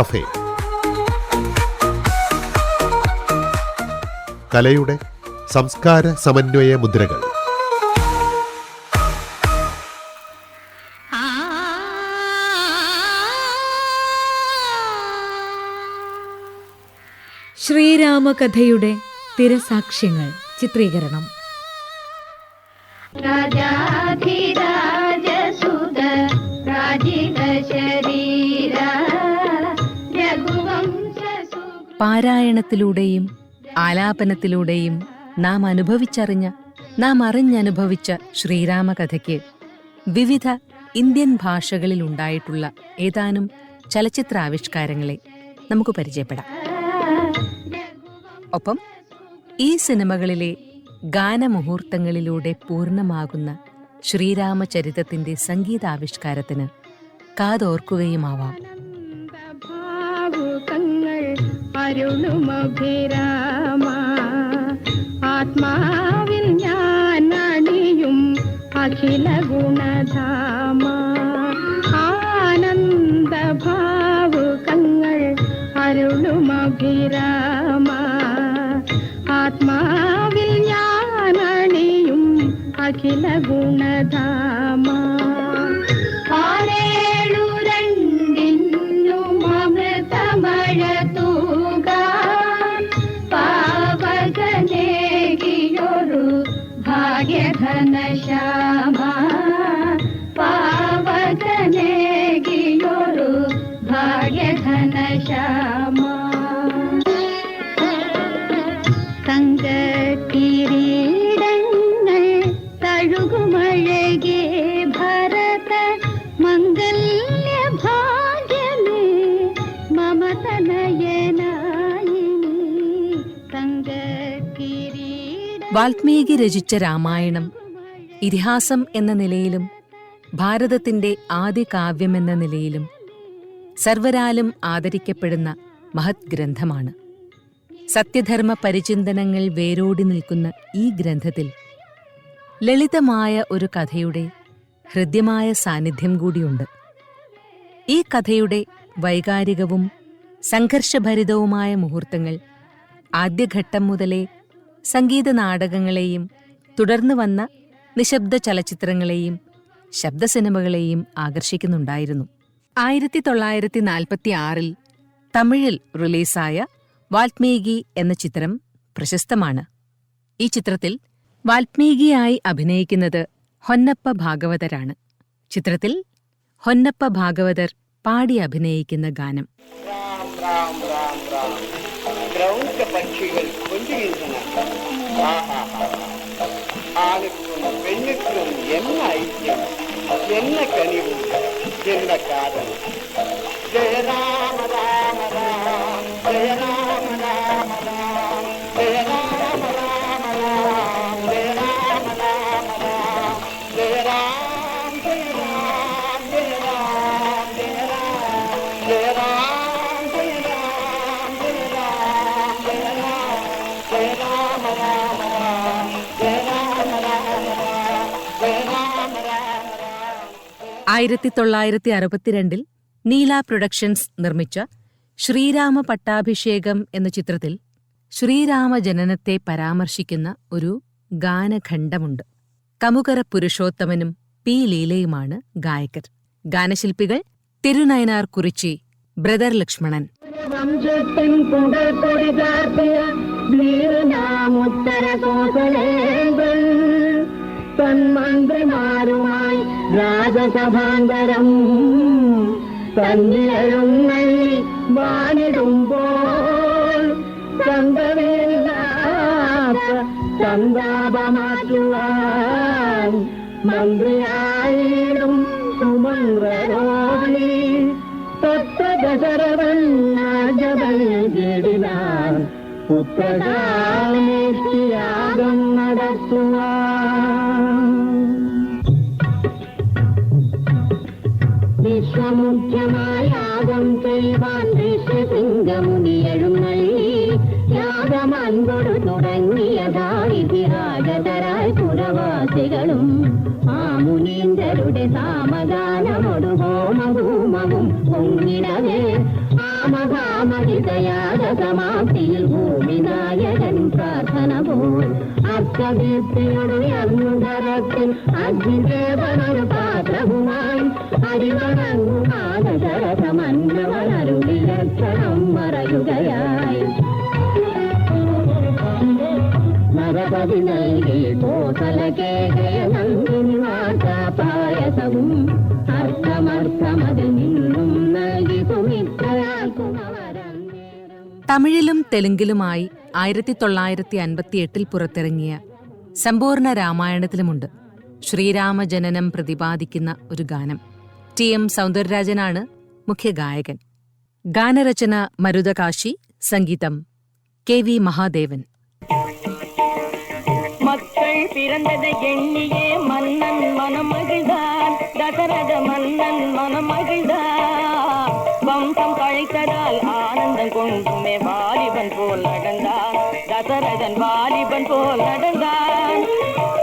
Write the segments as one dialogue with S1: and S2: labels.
S1: Cafe. കലയുടെ സംസ്കാര സമന്വയ മുദ്രകൾ.
S2: ശ്രീരാമകഥയുടെ തിരസാക്ഷ്യങ്ങൾ ചിത്രീകരണം.
S3: പാരായണത്തിലൂടെയും ആലാപനത്തിലൂടെയും നാം അനുഭവിച്ചറിഞ്ഞ നാം അറിഞ്ഞനുഭവിച്ച ശ്രീരാമകഥയ്ക്ക് വിവിധ ഇന്ത്യൻ ഭാഷകളിൽ ഉണ്ടായിട്ടുള്ള ഏതാനും ചലച്ചിത്രാവിഷ്കാരങ്ങളെ നമുക്ക് പരിചയപ്പെടാം. ഒപ്പം ഈ സിനിമകളിലെ ഗാനമുഹൂർത്തങ്ങളിലൂടെ പൂർണമാകുന്ന ശ്രീരാമചരിതത്തിന്റെ സംഗീതാവിഷ്കാരത്തിന് കാതോർക്കുകയുമാവാം.
S4: അരുളുമഭിരാമ ആത്മാവിൽ ഞാൻ അണിയും അഖില ഗുണധാമ. ആനന്ദ ഭാവുകങ്ങൾ അരുളുമഭിരാമ ആത്മാവിൽ ഞാൻ അണിയും അഖില ഗുണധാമ.
S3: വാൽമീകി രചിച്ച രാമായണം ഇതിഹാസം എന്ന നിലയിലും ഭാരതത്തിന്റെ ആദ്യ കാവ്യമെന്ന നിലയിലും സർവരാലും ആദരിക്കപ്പെടുന്ന മഹത് ഗ്രന്ഥമാണ്. സത്യധർമ്മ പരിചിന്തനങ്ങൾ വേരോടി നിൽക്കുന്ന ഈ ഗ്രന്ഥത്തിൽ ലളിതമായ ഒരു കഥയുടെ ഹൃദ്യമായ സാന്നിധ്യം കൂടിയുണ്ട്. ഈ കഥയുടെ വൈകാരികവും സംഘർഷഭരിതവുമായ മുഹൂർത്തങ്ങൾ ആദ്യഘട്ടം മുതലേ സംഗീത നാടകങ്ങളെയും തുടർന്നു വന്ന നിശബ്ദ ചലച്ചിത്രങ്ങളെയും ശബ്ദ സിനിമകളെയും ആകർഷിക്കുന്നുണ്ടായിരുന്നു. ആയിരത്തി തൊള്ളായിരത്തി നാൽപ്പത്തി ആറിൽ തമിഴിൽ റിലീസായ വാൽമീകി എന്ന ചിത്രം പ്രശസ്തമാണ്. ഈ ചിത്രത്തിൽ വാൽമീകിയായി അഭിനയിക്കുന്നത് ഹൊന്നപ്പ ഭാഗവതരാണ്. ചിത്രത്തിൽ ഹൊന്നപ്പ ഭാഗവതർ പാടി അഭിനയിക്കുന്ന ഗാനം.
S5: ആണുക്കും പെണ്ണുക്കും എന്ന ഐക്യം എന്ന കനിവുണ്ട് Dele da cara. Será?
S3: ആയിരത്തി തൊള്ളായിരത്തി അറുപത്തിരണ്ടിൽ നീല പ്രൊഡക്ഷൻസ് നിർമ്മിച്ച ശ്രീരാമ പട്ടാഭിഷേകം എന്ന ചിത്രത്തിൽ ശ്രീരാമ ജനനത്തെ പരാമർശിക്കുന്ന ഒരു ഗാനഖണ്ഡമുണ്ട്. കമുകര പുരുഷോത്തമനും പി ലീലയുമാണ് ഗായകർ. ഗാനശില്പികൾ തിരുനയനാർ കുറിച്ചി ബ്രദർ ലക്ഷ്മണൻ.
S4: വംശത്തിൻ രാജസഭാന്തരം തന്നിരരുന്നൈ വാണിടുമ്പോൾ ചന്തമില്ലാത്ത സന്താപമാറ്റുവാൻ മന്ത്രിയായിടും സുമന്ത്രരോടി തത്വദശരവൻ രാജബലി നേടിനാൻ പുത്രകാലമേ വിശ്വമുഖ്യമായ യാഗം ചെയ്യുവാൻ ഋഷ്യസിംഗമുനിയെഴുന്നള്ളി യാഗമൻകൊടു തുടങ്ങിയതായിതിരാജതരായി പുരവാസികളും ആ മുനീന്ദ്രരുടെ സാമഗാനമൊടു ഹോമഭൂമവും പൊങ്ങിടവേ. ആ
S6: മഹാമഹിതയാഗ സമാപ്തിയിൽ ഭൂമിനായകൻ പ്രാർത്ഥന പോൽ അർത്ഥദീപ്തിയുടർന്നു ധരത്തിൽ അഗ്നിദേവനൊരു പാത്രവുമായി അരിവണങ്ങുമാനരഥമന്നവനരുളി ലക്ഷണം മറയുകയായി നരപതി നൽകി കോസലകേകയ നന്ദിനി വാർത്താ പായസവും അർത്ഥമർത്ഥമതിൽ നിന്നും
S3: തമിഴിലും തെലുങ്കിലുമായി ആയിരത്തി തൊള്ളായിരത്തി അൻപത്തിയെട്ടിൽ പുറത്തിറങ്ങിയ സമ്പൂർണ രാമായണത്തിലുമുണ്ട്. ശ്രീരാമജനനം പ്രതിപാദിക്കുന്ന ഒരു ഗാനം. ടി എം സൗന്ദരരാജനാണ് മുഖ്യഗായകൻ ഗാനരചന മരുതകാശി സംഗീതം കെ വി മഹാദേവൻ.
S7: മക്കൾ പിറന്നത് എണ്ണിയേ മന്നൻ മനമകിഴ്താൻ ദശരഥ മന്നൻ മനമകിഴ്താൻ. வம்சம் தழைத்ததால் ஆனந்தம் கொண்டுமே வாலிபன் போல் நடந்தான். தசரதன் வாலிபன் போல் நடந்தான்.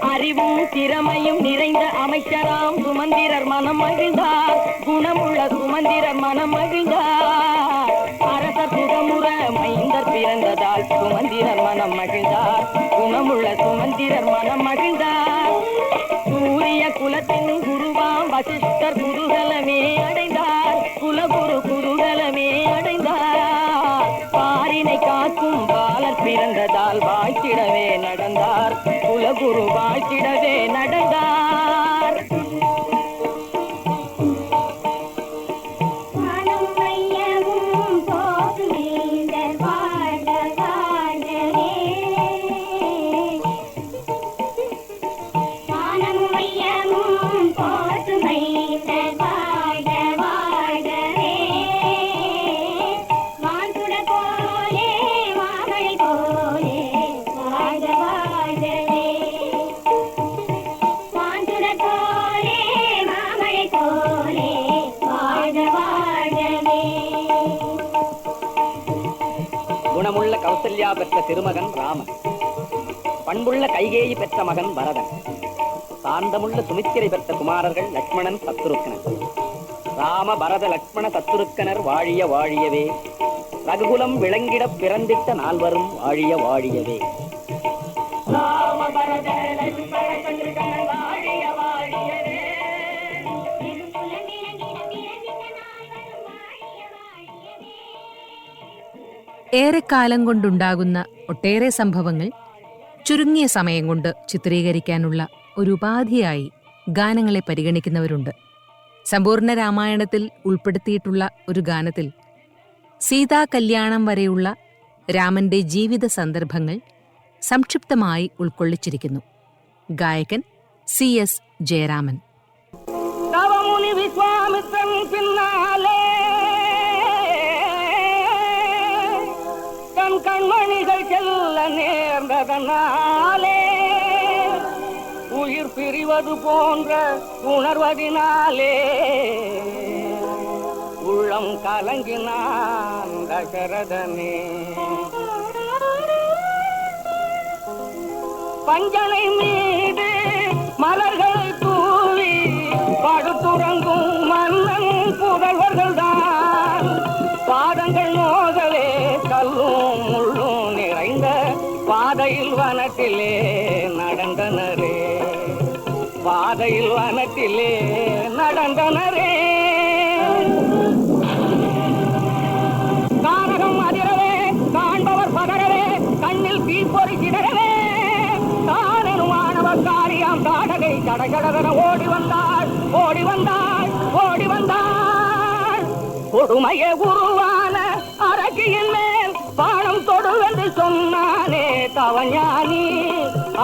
S7: அறிவும் திறமையும் நிறைந்த அமைச்சராம் சுமந்திரர் மனம் மகிழ்ந்தார். குணமுள்ள சுமந்திரர் மனம் மகிழ்ந்தார். அரச புகமுற மைந்தர் பிறந்ததால் சுமந்திரர் மனம் மகிழ்ந்தார். குணமுள்ள சுமந்திரர் மனம் மகிழ்ந்தார். குணமுள்ள கௌசல்யா பெற்ற திருமகன் ராமன். பண்புள்ள கைகேயி பெற்ற மகன் பரதன். சாந்தமுள்ள சுமித்திரை பெற்ற குமாரர்கள் லக்ஷ்மணன் சத்துருக்கனன் ராம பரத லக்ஷ்மண சத்துருக்கனர் வாழிய வாழியவே. ரகுகுலம் விளங்கிட பிறந்திட்ட நால்வரும் வாழிய வாழியவே.
S3: ഏറെക്കാലം കൊണ്ടുണ്ടാകുന്ന ഒട്ടേറെ സംഭവങ്ങൾ ചുരുങ്ങിയ സമയം കൊണ്ട് ചിത്രീകരിക്കാനുള്ള ഒരു ഉപാധിയായി ഗാനങ്ങളെ പരിഗണിക്കുന്നവരുണ്ട്. സമ്പൂർണ രാമായണത്തിൽ ഉൾപ്പെടുത്തിയിട്ടുള്ള ഒരു ഗാനത്തിൽ സീതാ കല്യാണം വരെയുള്ള രാമന്റെ ജീവിത സന്ദർഭങ്ങൾ സംക്ഷിപ്തമായി ഉൾക്കൊള്ളിച്ചിരിക്കുന്നു. ഗായകൻ സി എസ് ജയരാമൻ.
S7: நேர்ந்ததனாலே உயிர் பிரிவது போன்ற உணர்வதினாலே உள்ளம் கலங்கினான் தசரதனே. பஞ்சனை மீ காட்டிலே நடந்தனரே. கானகம் அதிரவே காண்பவர் பகரவே கண்ணில் தீப்பொறி சிதறவே. தானனுமானவர் காரியாம் தாடகை கடகடவென ஓடி வந்தாள் ஓடி வந்தாள் ஓடி வந்தாள். கொடுமைய உருவான அரக்கியின் மேல் பானம் தொடுவென்று சொன்னானே தவஞானி.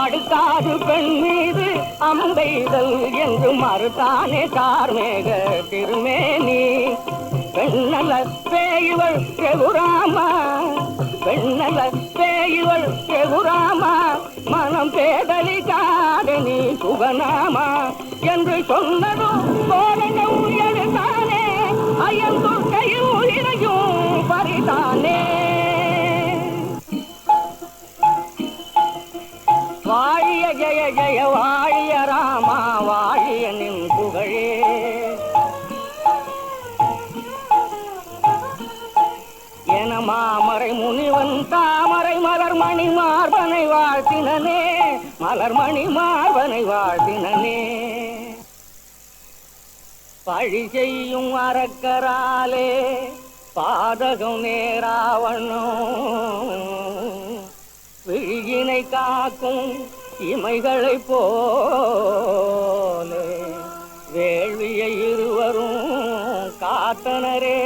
S7: அடுக்காது பெண் மீது அம்பைதல் என்று மறுத்தானே கார்மேக திருமேனி. பெண்ணல பேயுவள் ரகுராமா பெண்ணல பேயுவள் ரகுராமா மனம் பேதலி காதனி சுகநாமா என்று சொன்னதும் போலன உயர்ந்தானே அயன் துர்க்கையில் உயிர் மலர்மணி மார்பனை வாழ்த்தினனே. பழி செய்யும் அறக்கராலே பாதகம் நேராவண்ணும் விழியினை காக்கும் இமைகளை போலே. வேள்வியை இருவரும் காத்தனரே.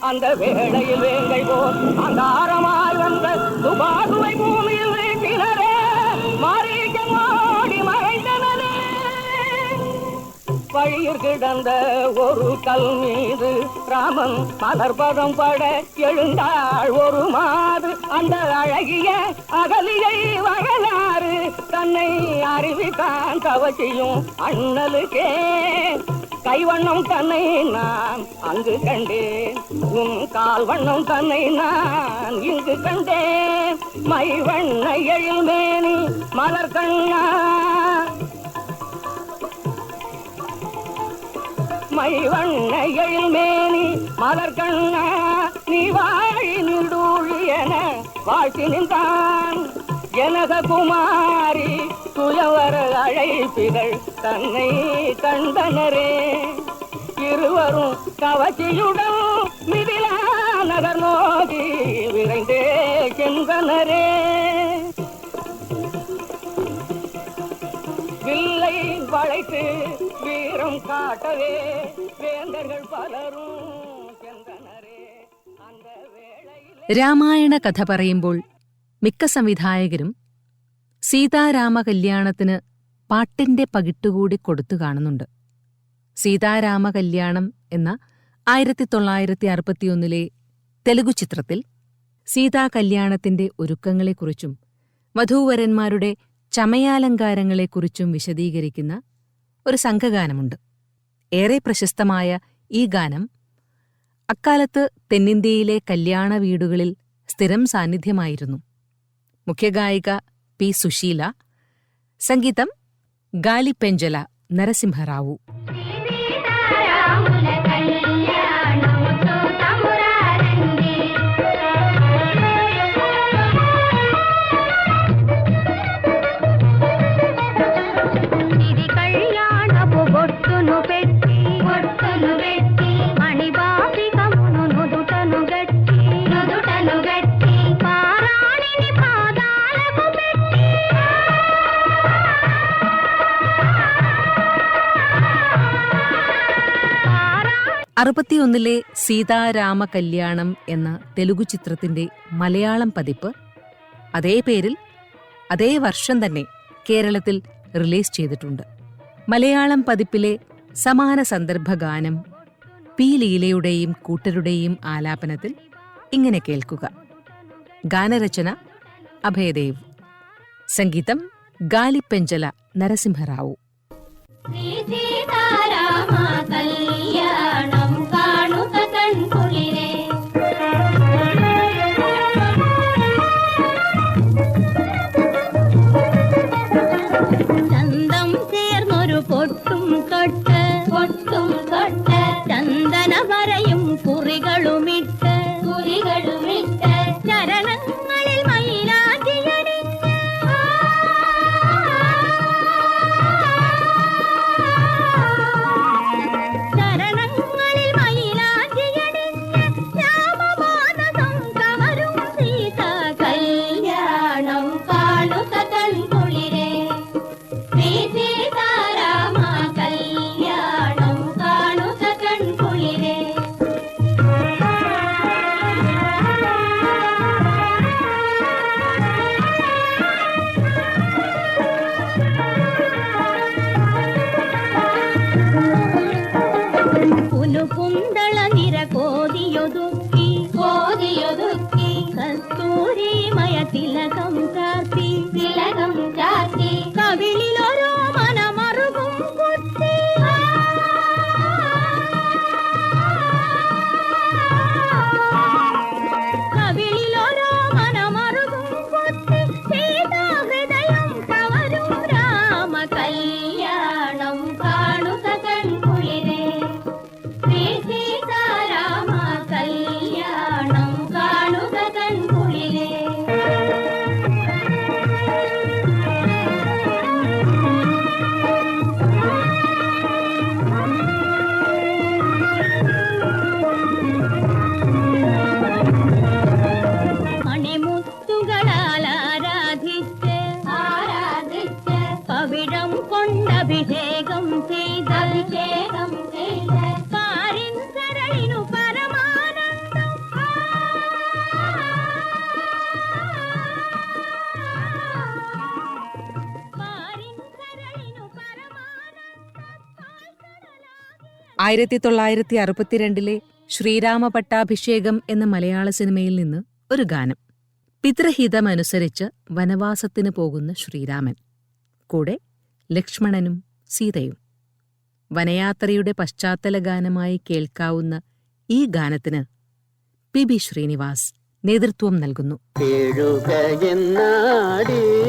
S7: அந்த வேளையில் வேங்கை போல் அந்த ஆரமாய் வந்த துபாகுவை பூமி வழியில் கிடந்த ஒரு கல் மீது ராமன் மலர்பதம் பட எழுந்தாள் ஒரு மாறு அந்த அழகிய அகலியை வகலாறு தன்னை அறிவித்தான் கவச்சியும் அண்ணலுக்கே. கைவண்ணம் தன்னை நான் அங்கு கண்டேன். உன் கால் வண்ணம் தன்னை நான் இங்கு கண்டேன். மைவண்ண எழுமேனி மலர் கண்ணா மை வண்ண எழில்மேனி மலர் கண்ண நீ வாழி நின்றூழி என வாழ்த்தி நின்றான் ஜனக குமாரி துயவர அழைப்பிகள் தன்னை கண்டனரே. இருவரும் கவச்சியுடன் மிதிலா நகர் நோக்கி விரைந்தே சென்றனரே. வளைத்து வீரம் காட்டவே வேந்தர்கள் பலரும் சென்றனரே அந்த வேளையில்
S3: രാമായണ കഥ പറയുമ്പോൾ മിക്ക സംവിധായകരും സീതാരാമ കല്യാണത്തിന് പാട്ടിന്റെ പകിട്ടുകൂടി കൊടുത്തു കാണുന്നുണ്ട് സീതാരാമ കല്യാണം എന്ന ആയിരത്തി തൊള്ളായിരത്തി അറുപത്തിയൊന്നിലെ തെലുഗു ചിത്രത്തിൽ സീതാ കല്യാണത്തിന്റെ ഒരുക്കങ്ങളെക്കുറിച്ചും വധൂവരന്മാരുടെ ചമയാലങ്കാരങ്ങളെക്കുറിച്ചും വിശദീകരിക്കുന്ന ഒരു സംഘഗാനമുണ്ട്. ഏറെ പ്രശസ്തമായ ഈ ഗാനം അക്കാലത്ത് തെന്നിന്ത്യയിലെ കല്യാണ വീടുകളിൽ സ്ഥിരം സാന്നിധ്യമായിരുന്നു. മുഖ്യഗായിക പി സുശീല സംഗീതം ഗാലിപ്പെഞ്ചല നരസിംഹറാവു. അറുപത്തിയൊന്നിലെ സീതാരാമ കല്യാണം എന്ന തെലുഗു ചിത്രത്തിന്റെ മലയാളം പതിപ്പ് അതേ പേരിൽ അതേ വർഷം തന്നെ കേരളത്തിൽ റിലീസ് ചെയ്തിട്ടുണ്ട്. മലയാളം പതിപ്പിലെ സമാന സന്ദർഭ ഗാനം പി ലീലയുടെയും കൂട്ടരുടെയും ആലാപനത്തിൽ ഇങ്ങനെ കേൾക്കുക. ഗാനരചന അഭയദേവ്. സംഗീതം ഗാലിപ്പെഞ്ചല നരസിംഹറാവു.
S8: శ్రీ
S3: ആയിരത്തി തൊള്ളായിരത്തി അറുപത്തിരണ്ടിലെ ശ്രീരാമ പട്ടാഭിഷേകം എന്ന മലയാള സിനിമയിൽ നിന്ന് ഒരു ഗാനം. പിതൃഹിതമനുസരിച്ച് വനവാസത്തിന് പോകുന്ന ശ്രീരാമൻ. കൂടെ ലക്ഷ്മണനും സീതയും. വനയാത്രയുടെ പശ്ചാത്തല ഗാനമായി കേൾക്കാവുന്ന ഈ ഗാനത്തിന് പി ബി ശ്രീനിവാസ് നേതൃത്വം നൽകുന്നു.
S9: കേഴുകയെന്നാടേ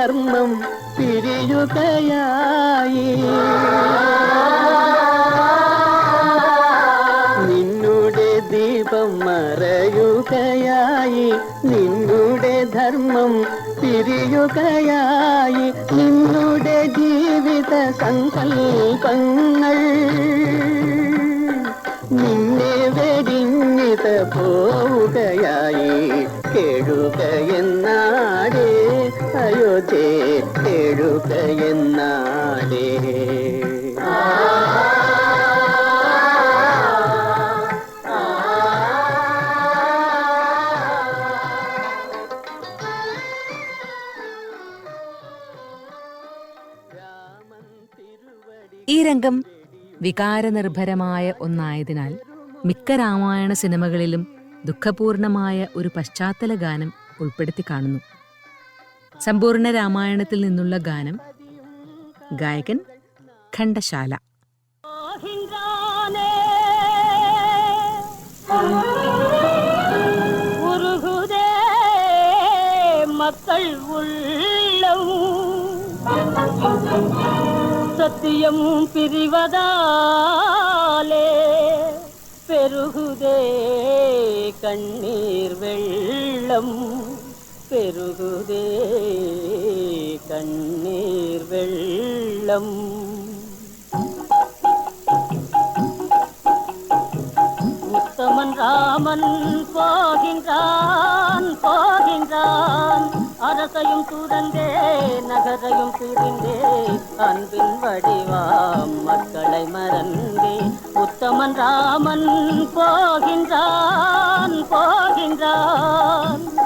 S9: ധർമ്മം പിരിയുകയായി. നിന്നുടെ ദീപം മറയുകയായി. നിന്നുടെ ധർമ്മം പിരിയുകയായി. നിന്നുടെ ജീവിത സങ്കൽപ്പങ്ങൾ. നിന്നെ വെടിഞ്ഞിത പോവുകയായി. കേഴുകയെന്നാടേ കേഴുകയെന്നാടേ
S3: ഈ രംഗം വികാരനിർഭരമായ ഒന്നായതിനാൽ മിക്ക രാമായണ സിനിമകളിലും ദുഃഖപൂർണമായ ഒരു പശ്ചാത്തല ഗാനം ഉൾപ്പെടുത്തി കാണുന്നു. സമ്പൂർണ്ണ രാമായണത്തിൽ നിന്നുള്ള ഗാനം ഗായകൻ ഖണ്ഡശാല
S8: போகின்றானே உருகுதே மக்கள் உள்ளம் சத்தியம் பிரிவதாலே பெருகுதே கண்ணீர் வெள்ளம் பெருகுதே கண்ணீர் வெள்ளம். உத்தமன் ராமன் போகின்றான் போகின்றான். அரசையும் துறந்தே நகரையும் பிரிந்தே அன்பின் வடிவாம் மக்களை மறந்தே. உத்தமன் ராமன் போகின்றான் போகின்றான்.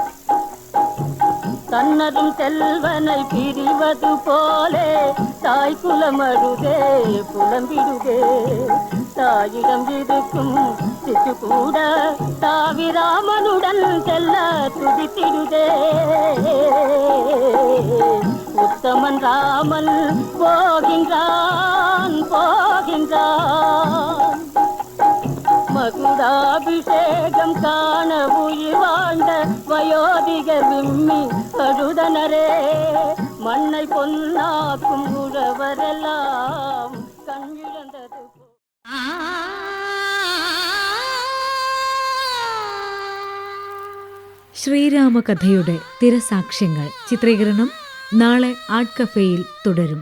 S8: தன்னரும் செல்வனை பிரிவது போலே தாய் குலமருதே புலம்பிடுதே தாயிடம் இருக்கும் சிசு கூட தாவிராமனுடன் செல்ல துதித்திடுதே. உத்தமன் ராமன் போகின்றான் போகின்றான். മകുടാഭിഷേകം കാണ വാണ്ട വയോധിക വിമ്മി കഴുതനരേ മണ്ണൈ പൊന്നാക്കും ഉഴവരെല്ലാം കണ്ണിഴന്നത്
S2: ശ്രീരാമകഥയുടെ തിരസാക്ഷ്യങ്ങൾ ചിത്രീകരണം നാളെ ആർട്ട് കഫേയിൽ തുടരും.